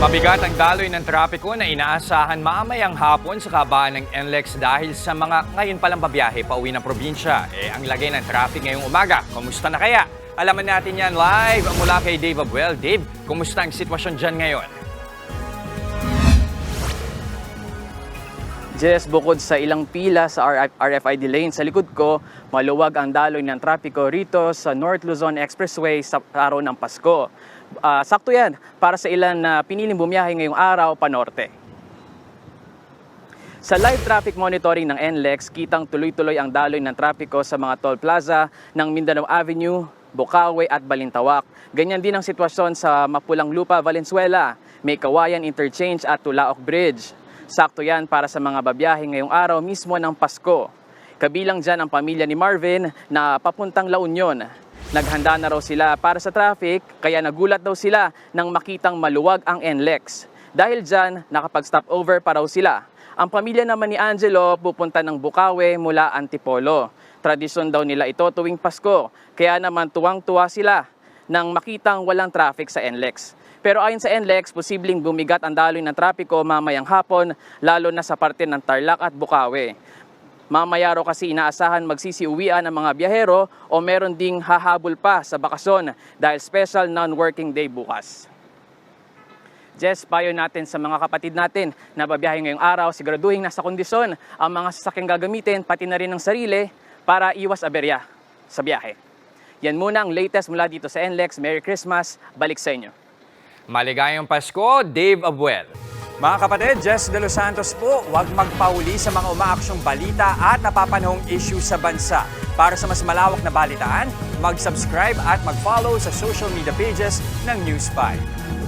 Mabigat ang daloy ng trapiko na inaasahan mamayang hapon sa kabaan ng NLEX dahil sa mga ngayon palang babiyahe pa uwi ng probinsya. Eh, ang lagay ng traffic ngayong umaga, kumusta na kaya? Alaman natin yan live mula kay Dave Abuel. Dave, kumusta ang sitwasyon dyan ngayon? Jess, bukod sa ilang pila sa RF RFID lane sa likod ko, maluwag ang daloy ng trapiko rito sa North Luzon Expressway sa araw ng Pasko. Ah, sakto yan para sa ilan na piniling bumiyahe ngayong araw pa norte. Sa live traffic monitoring ng NLEX, kitang tuloy-tuloy ang daloy ng trapiko sa mga toll plaza ng Mindanao Avenue, Bukawe at Balintawak. Ganyan din ang sitwasyon sa Mapulang Lupa, Valenzuela, May Kawayan Interchange at Tulaok Bridge. Sakto yan para sa mga babiyahe ngayong araw mismo ng Pasko. Kabilang dyan ang pamilya ni Marvin na papuntang La Union. Naghanda na raw sila para sa traffic kaya nagulat daw sila nang makitang maluwag ang NLEX. Dahil dyan, nakapag-stop over pa raw sila. Ang pamilya naman ni Angelo pupunta ng Bukawe mula Antipolo. Tradisyon daw nila ito tuwing Pasko, kaya naman tuwang-tuwa sila nang makitang walang traffic sa NLEX. Pero ayon sa NLEX, posibleng bumigat ang daloy ng trapiko mamayang hapon, lalo na sa parte ng Tarlac at Bukawe. Mamaya raw kasi inaasahan magsisiuwian ang mga biyahero o meron ding hahabol pa sa bakasyon dahil special non-working day bukas. Jess, payo natin sa mga kapatid natin na babiyahe ngayong araw, siguraduhin nasa kondisyon ang mga sasakyang gagamitin, pati na rin ng sarili para iwas aberya sa biyahe. Yan muna ang latest mula dito sa NLEX. Merry Christmas. Balik sa inyo. Maligayang Pasko, Dave Abuel. Mga kapatid, Jess De Los Santos po, huwag magpauli sa mga umaaksyong balita at napapanahong issue sa bansa. Para sa mas malawak na balitaan, mag-subscribe at mag-follow sa social media pages ng News 5.